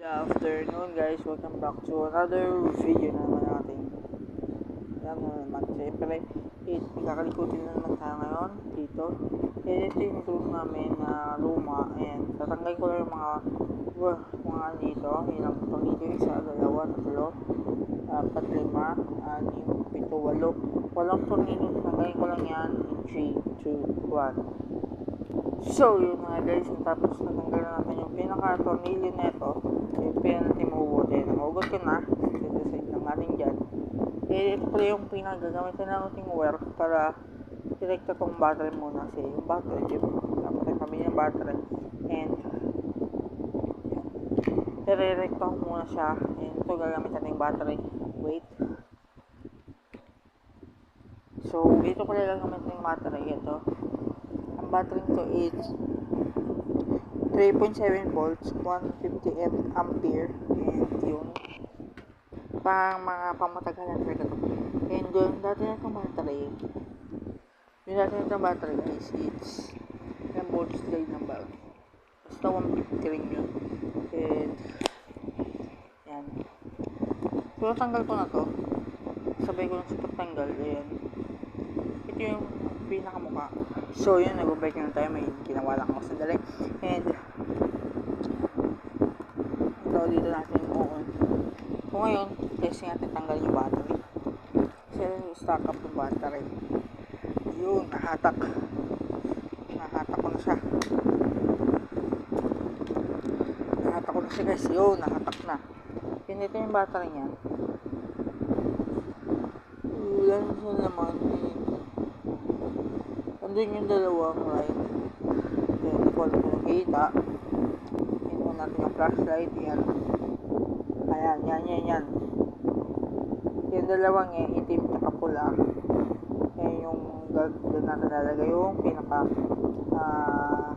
Good afternoon guys, welcome back to another video na naman natin. Yan na naman, siyempre, it, na naman tayo ngayon dito. And ito yung tool namin na luma, and tatanggal ko lang yung mga, wah, mga dito, yun ang pang dito, isa, dalawa, tatlo, apat, lima, anim, pito, walo. Walang tornilyo, tatanggalin ko lang yan in 3, 2, 1. So, yun mga guys, tapos natanggal na natin yung pinaka-tornilyo nito. Yung pina natin mahugot. Ko na. Ito sa lang natin dyan. Eh, ito pala yung pinagagamitan na natin wire para direkta tong battery muna. Kasi yung battery, yung dapat yung kami ng battery. And, Ire-recta ko muna siya. And ito gagamit natin yung battery. Wait. So, dito lang gagamit yung battery. Ito battery to is 3.7 volts, 150 amp ampere, and yun. Pang mga pamatagalan talaga to. And yun, dati na itong battery, yung dati na itong battery is, it's 10 volts day number. Basta 150 rin yun. And, yan. So, tanggal ko na to. Sabay ko lang sa pagtanggal, ayan. Ito yung pinakamukha. So, yun, nag-break na tayo. May ginawa lang ako sandali. And, ito, dito natin on. So, ngayon, testing natin tanggal yung battery. Kasi yung stock up yung battery. Yun, nahatak. Nahatak ko na siya. Nahatak ko na siya guys. Yun, nahatak na. Yun, ito yung battery niya. Yan siya naman. Andun yung dalawang light. Then, hindi ko alam kung nakita. Ito natin yung flashlight. Yan. Ayan, yan, yan, yan. Yung dalawang yan, itim at pula. Yan yung doon natin lalagay yung pinaka ah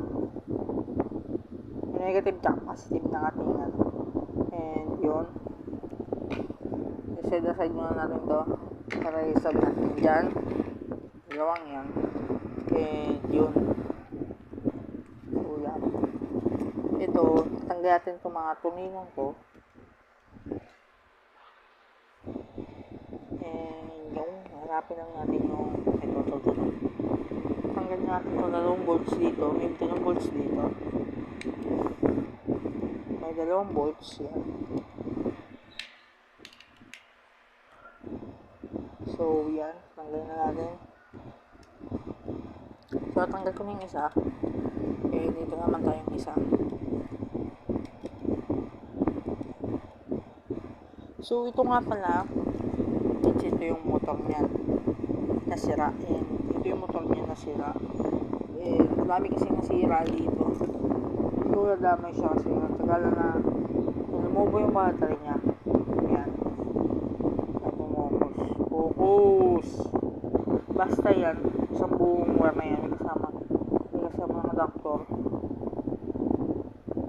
yung negative tsaka positive ng ating ano. And yun. Side aside muna natin to para isabi natin dyan. Dalawang yan. Yun. So yan. Ito, tanggal natin itong mga tuninong to. And yung, hanapin lang natin yung ito, ito, ito. Tanggal natin itong dalawang bolts dito. May dalawang bolts dito. May dalawang bolts yan. So, yan. Tanggalin na natin. So, tanggal ko na yung isa. Eh, dito naman tayong isa. So, ito nga pala, ito, ito yung motor niyan nasira. And ito yung motor niya nasira. Eh, marami kasi nasira dito. So, nadamay siya kasi natagalan na lumubo yung battery niya. Yan. Pumukus. Focus! Basta yan, isang buong wire na yan, may kasama, may kasama ng adapter.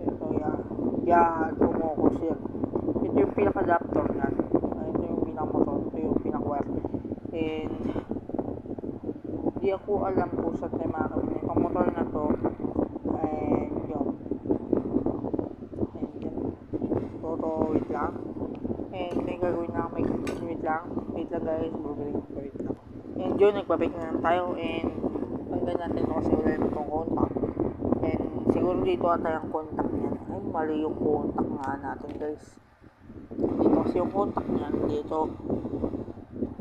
Ito yan. Yan, focus yan. Ito yung pinaka-adapter niya. Ah, Ito yung pinaka-motor. Ito yung pinaka-wire. And, di ako alam po sa tema kami. Itong motor na to, and yun. And yun. Toto, wait lang. And may gagawin na may wait lang. Wait lang guys, gagawin ko wait lang. And yun, nagbabike na lang tayo and tanggal natin ito kasi wala naman itong contact. And siguro dito ata yung contact niyan. Ay, mali yung contact nga natin guys. Dito kasi yung contact niyan, dito.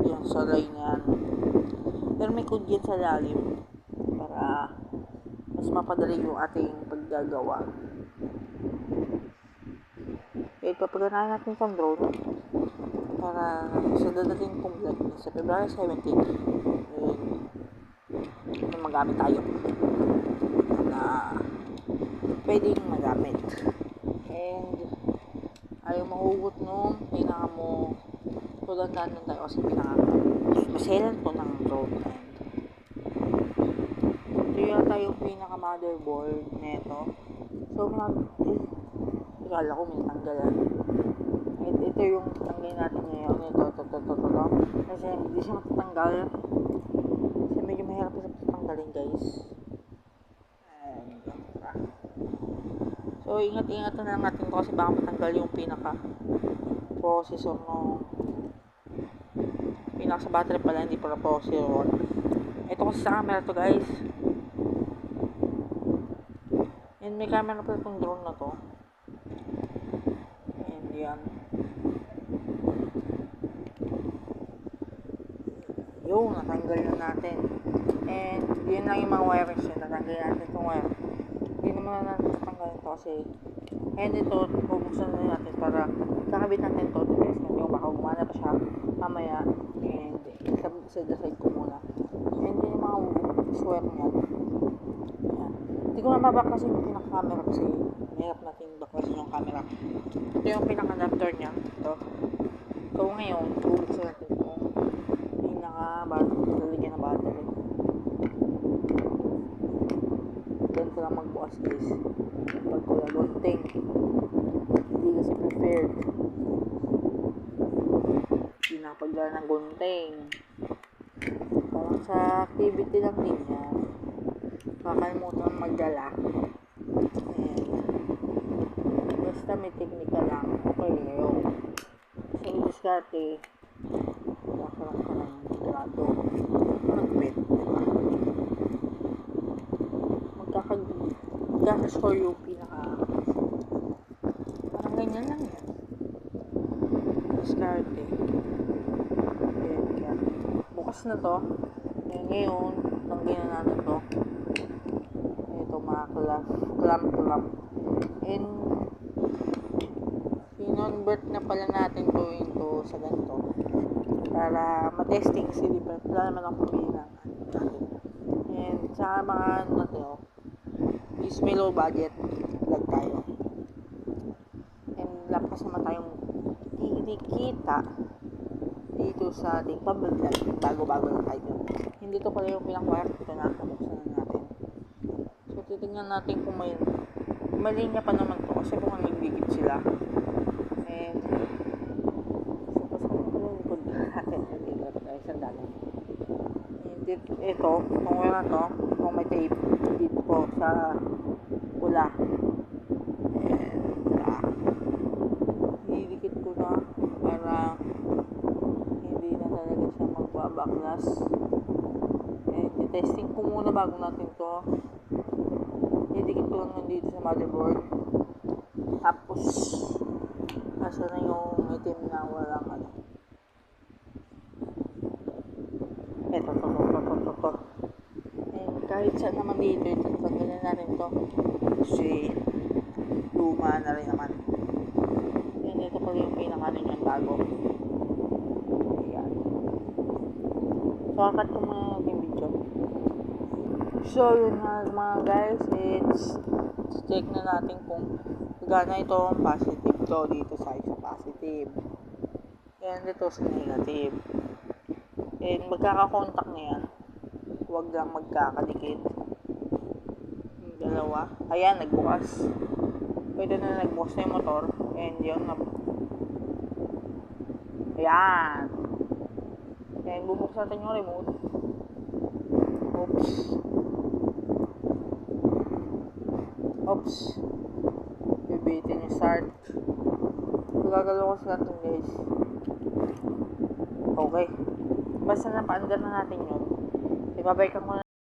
Yan sa line yan. Pero may code yan sa lalim para mas mapadali yung ating paggagawa. Eh, papaganahin natin itong drone para sa dadating kong vlog na sa February 17 eh, na magamit tayo na pwedeng magamit and ayaw mahugot nung pinaka mo tulandan nun tayo kasi pinaka maselan to ng drone ito yata yung pinaka motherboard neto so mag eh, Akala ko may tanggalan. Ito, ito yung tanggalin natin ngayon. Ito, ito, ito, ito, ito. Kasi hindi siya matatanggal. Kasi medyo mahirap siya patanggalin guys. And, So, ingat-ingatan na lang natin to kasi baka matanggal yung pinaka processor no pinaka sa battery pala hindi pala processor ito kasi sa camera to guys and may camera pala itong drone na to and yan yun natanggal na natin. And yun lang yung mga wirings yun natanggal natin itong wire. Hindi naman na natin tatanggalin to kasi and ito bubuksan na natin para kakabit natin to to test natin baka gumana pa siya mamaya. And sa, sa side ko muna. And yun yung mga swear niya. Hindi ko na mabakasin yung pinaka-camera kasi mahirap natin bakasin yung camera. Ito yung pinaka-adapter niya. Ito. So ngayon bubuksan natin itong pinaka-battery lalagyan na battery Diyan ko lang magbukas guys. Pag ko gunting. Hindi kasi prepared. Hindi nakapagdala ng gunting. Parang sa activity lang din yan. Kakalimutan magdala. Ayan. Basta may technical lang. Okay, ngayon. Sa diskarte, nakaroon ka ng grado. Mag-bet, diba? Magkakascore yung pinaka parang ganyan lang yan. Diskarte Ayan, yan. bukas na to. Ayan, ngayon tanggalin na natin to. Ito mga clamp clamp clamp and kinonvert na pala natin to into sa ganito. Para matesting di ba wala naman ano natin and sa mga ano oh, is may low budget vlog tayo and lakas naman tayong kinikita dito sa ating pag-vlog bago-bago lang tayo hindi to pala yung pinang-wire ito na kabuksan na natin so titignan natin kung may may linya pa naman to kasi kung nagdikit sila and kung pala yung likod natin nagdikit tayo sa dalan and it, ito kung wala to kung may tape sa pula and ah, didikit ko na para hindi na talaga siya magbabaklas. And testing ko muna bago natin to. Didikit ko lang nandito sa motherboard. Tapos nasa na yung item na walang ano. Eto to to to to to to. And kahit saan naman dito ito tanggalin natin to kasi luma na rin naman. Yan ito pala yung pinakanin yung bago. Ayan. So kakat ko muna yung video. So yun na mga guys it's check na natin kung gana ito positive to dito sa isa positive. And ito sa negative. And magkakakontak na yan. Huwag lang magkakadikit dalawa. Ayan nagbukas. Pwede na nagbukas na yung motor. And yun na ayan. And bubuksan natin yung remote. Oops. Oops. Bibitin yung start. Gagalaw ko sa natin guys. Okay. Basta napaandar na natin yun. Ibabalikan ko na